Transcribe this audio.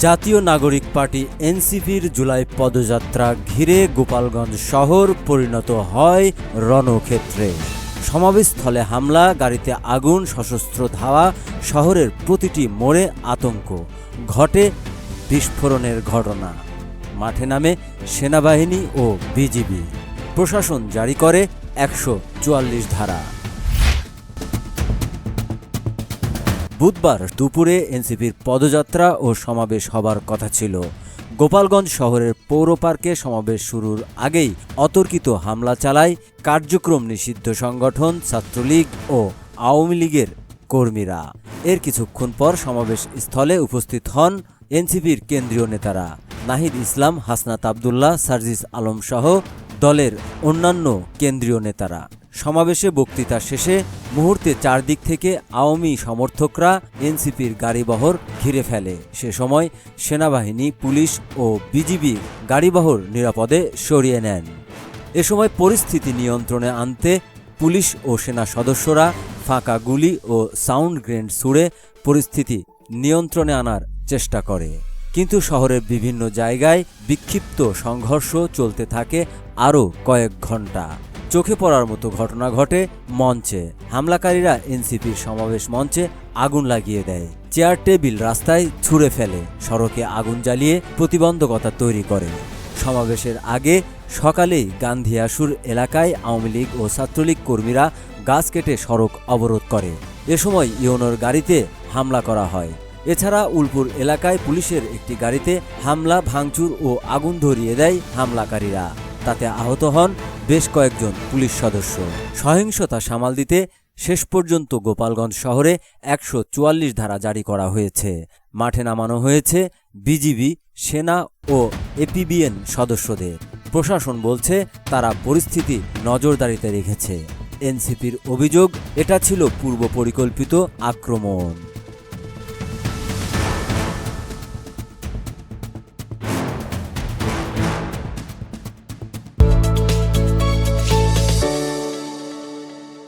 জাতীয় নাগরিক পার্টি এনসিপির জুলাই পদযাত্রা ঘিরে গোপালগঞ্জ শহর পরিণত হয় রণক্ষেত্রে। সমাবেশস্থলে হামলা, গাড়িতে আগুন, সশস্ত্র ধাওয়া, শহরের প্রতিটি মোড়ে আতঙ্ক। ঘটে বিস্ফোরণের ঘটনা। মাঠে নামে সেনাবাহিনী ও বিজিবি। প্রশাসন জারি করে একশো চুয়াল্লিশ ধারা। বুধবার দুপুরে এনসিপির পদযাত্রা ও সমাবেশ হবার কথা ছিল। গোপালগঞ্জ শহরের পৌর পার্কে সমাবেশ শুরুর আগেই অতর্কিত হামলা চালায় কার্যক্রম নিষিদ্ধ সংগঠন, ছাত্রলীগ ও আওয়ামী লীগের কর্মীরা। এর কিছুক্ষণ পর সমাবেশ স্থলে উপস্থিত হন এনসিপির কেন্দ্রীয় নেতারা নাহিদ ইসলাম, হাসনাত আবদুল্লাহ, সার্জিস আলম সহ দলের অন্যান্য কেন্দ্রীয় নেতারা। সমাবেশে বক্তৃতা শেষে মুহূর্তে চারদিক থেকে আওয়ামী সমর্থকরা এনসিপির গাড়িবহর ঘিরে ফেলে। সে সময় সেনাবাহিনী, পুলিশ ও বিজিবি গাড়িবহর নিরাপদে সরিয়ে নেন। এ সময় পরিস্থিতি নিয়ন্ত্রণে আনতে পুলিশ ও সেনা সদস্যরা ফাঁকা গুলি ও সাউন্ড গ্রেনেড ছুড়ে পরিস্থিতি নিয়ন্ত্রণে আনার চেষ্টা করে। কিন্তু শহরের বিভিন্ন জায়গায় বিক্ষিপ্ত সংঘর্ষ চলতে থাকে আরও কয়েক ঘণ্টা চোখে পড়ার মতো ঘটনা ঘটে মঞ্চে। হামলাকারীরা এনসিপির সমাবেশ মঞ্চে আগুন লাগিয়ে দেয়। চেয়ার টেবিল রাস্তায় ছুঁড়ে ফেলে। সড়কে আগুন জ্বালিয়ে প্রতিবন্ধকতা তৈরি করে। সমাবেশের আগে সকালেই গান্ধী আসুর এলাকায় আওয়ামী লীগ ও ছাত্রলীগ কর্মীরা গাছ কেটে সড়ক অবরোধ করে। এ সময় ইওনোর গাড়িতে হামলা করা হয়। এছাড়া উলপুর এলাকায় পুলিশের একটি গাড়িতে হামলা, ভাঙচুর ও আগুন ধরিয়ে দেয় হামলাকারীরা। তাতে আহত হন বেশ কয়েকজন পুলিশ সদস্য। সহিংসতা সামাল দিতে শেষ পর্যন্ত গোপালগঞ্জ শহরে একশো চুয়াল্লিশ ধারা জারি করা হয়েছে। মাঠে নামানো হয়েছে বিজিবি, সেনা ও এপিবিএন সদস্যদের। প্রশাসন বলছে, তারা পরিস্থিতি নজরদারিতে রেখেছে। এনসিপির অভিযোগ, এটা ছিল পূর্ব পরিকল্পিত আক্রমণ।